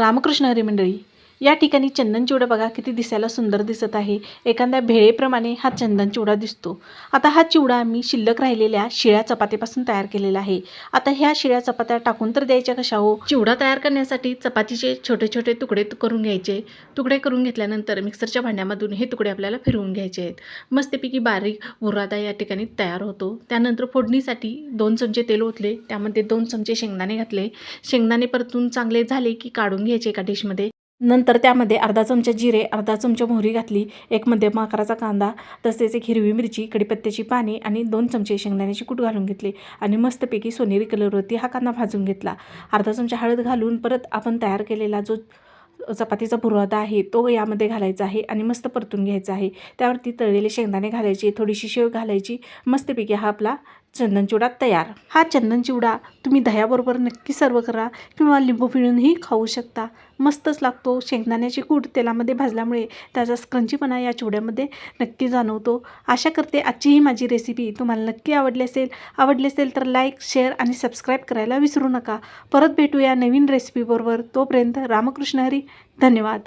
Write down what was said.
रामकृष्ण हरी मंडळी. या ठिकाणी चंदन चिवडा बघा किती दिसायला सुंदर दिसत आहे. एखाद्या भेळेप्रमाणे हा चंदन चिवडा दिसतो. आता हा चिवडा आम्ही शिल्लक राहिलेल्या शिळ्या चपातीपासून तयार केलेला आहे. आता ह्या शिळ्या चपात्या टाकून तर द्यायच्या कशा हो? चिवडा तयार करण्यासाठी चपातीचे छोटे छोटे तुकडे करून घ्यायचे. तुकडे करून घेतल्यानंतर मिक्सरच्या भांड्यामधून हे तुकडे आपल्याला फिरवून घ्यायचे आहेत. मस्तपैकी बारीक बुरादा या ठिकाणी तयार होतो. त्यानंतर फोडणीसाठी दोन चमचे तेल ओतले. त्यामध्ये दोन चमचे शेंगदाणे घातले. शेंगदाणे परतून चांगले झाले की काढून घ्यायचे एका डिशमध्ये नंतर त्यामध्ये अर्धा चमचा जिरे अर्धा चमचा मोहरी घातली एक मध्यम आकाराचा कांदा तसेच एक हिरवी मिरची कडीपत्त्याची पाने आणि दोन चमचे शेंगदाण्याची कूट घालून घेतले आणि मस्तपैकी सोनेरी कलरवरती हा कांदा भाजून घेतला. अर्धा चमचा हळद घालून परत आपण तयार केलेला जो चपातीचा बुरादा आहे तो यामध्ये घालायचा आहे आणि मस्त परतून घ्यायचा आहे. त्यावरती तळलेले शेंगदाणे घालायचे थोडीशी शेव घालायची मस्तपैकी हा आपला चंदन चिवडा तयार. हा चंदन चिवडा तुम्ही दह्याबरोबर नक्की सर्व करा किंवा लिंबू पिळूनही खाऊ शकता. मस्तच लागतो शेंगदाण्याची कूट तेलामध्ये भाजल्यामुळे त्याचा स्क्रंचीपणा या चिवड्यामध्ये नक्की जाणवतो. आशा करते आजची ही माझी रेसिपी तुम्हाला नक्की आवडली असेल. आवडली असेल तर लाईक शेअर आणि सबस्क्राईब करायला विसरू नका. परत भेटूया नवीन रेसिपीबरोबर तोपर्यंत रामकृष्ण हरी. धन्यवाद.